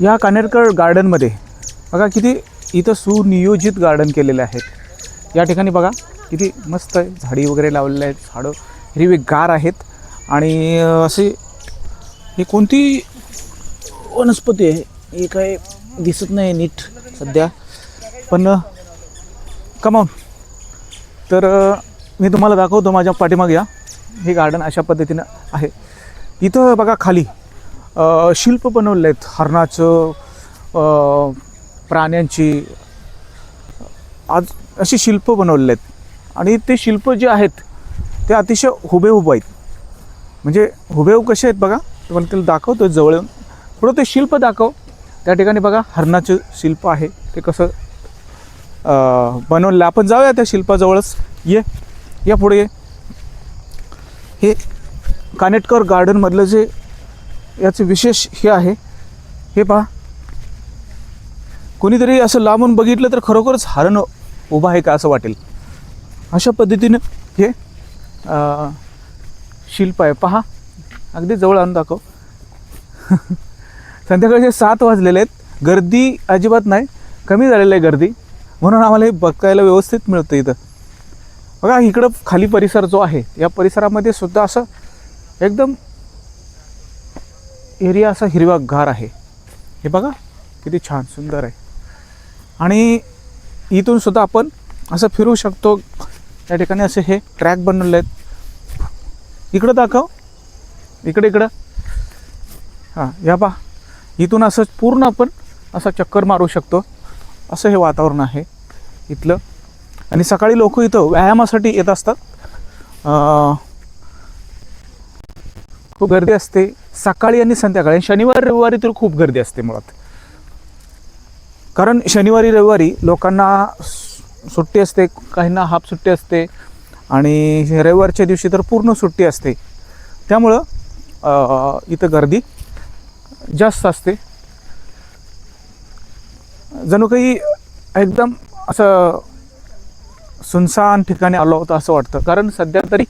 या कानेरकर गार्डनमध्ये बघा किती इथं सुनियोजित गार्डन केलेले आहेत. या ठिकाणी बघा किती मस्त आहे झाडी वगैरे लावलेले आहेत झाडं हिरवेगार आहेत. आणि असे ही कोणती वनस्पती आहे? हे काय दिसत नाही नीट सध्या. पण कमावून तर मी तुम्हाला दाखवतो माझ्या पाठीमाग या हे गार्डन अशा पद्धतीनं आहे. इथं बघा खाली. शिल्प बनवले आहेत हरणाचं प्राण्यांची. आज अशी शिल्प बनवलेले आहेत आणि ते शिल्प जे आहेत ते अतिशय हुबेहूब आहेत. म्हणजे हुबेहूब कसे आहेत बघा तुम्हाला त्याला दाखवतो जवळ येऊन. थोडं ते शिल्प दाखव. त्या ठिकाणी बघा हरणाचं शिल्प आहे. ते कसं बनवलं आहे. आपण जाऊया त्या शिल्पाजवळच. ये या पुढे ये. हे कानेटकर गार्डनमधलं जे याचं विशेष हे आहे. हे पहा. कोणीतरी असं लांबून बघितलं तर खरोखरच हरण उभा आहे का असं वाटेल? अशा पद्धतीनं हे शिल्प आहे. पहा. अगदी जवळ आणून दाखव. संध्याकाळचे सात वाजलेले आहेत. गर्दी अजिबात नाही. कमी झालेलं आहे गर्दी. म्हणून आम्हाला हे बघायला व्यवस्थित मिळतं इथं. बघा इकडं खाली परिसर जो आहे या परिसरामध्ये सुद्धा असं एकदम एरिया असा हिरवागार आहे. हे बघा किती छान सुंदर आहे. आणि इथून सुद्धा आपण असं फिरू शकतो. त्या ठिकाणी असे हे ट्रॅक बनवले आहेत. इकडं दाखव. इकडे इकडं. हां या पा इथून असं पूर्ण आपण असं चक्कर मारू शकतो. असं हे वातावरण आहे इथलं. आणि सकाळी लोक इथं व्यायामासाठी येत असतात. खूप गर्दी असते. सकाळी आणि संध्याकाळी. शनिवारी रविवारी तर खूप गर्दी असते मुळात. कारण शनिवारी रविवारी लोकांना सुट्टी असते काहींना हाफ सुट्टी असते आणि रविवारच्या दिवशी तर पूर्ण सुट्टी असते. त्यामुळं इथं गर्दी जास्त असते. जणू काही एकदम असं सुनसान ठिकाणी आलो होतं असं वाटतं. कारण सध्या तरी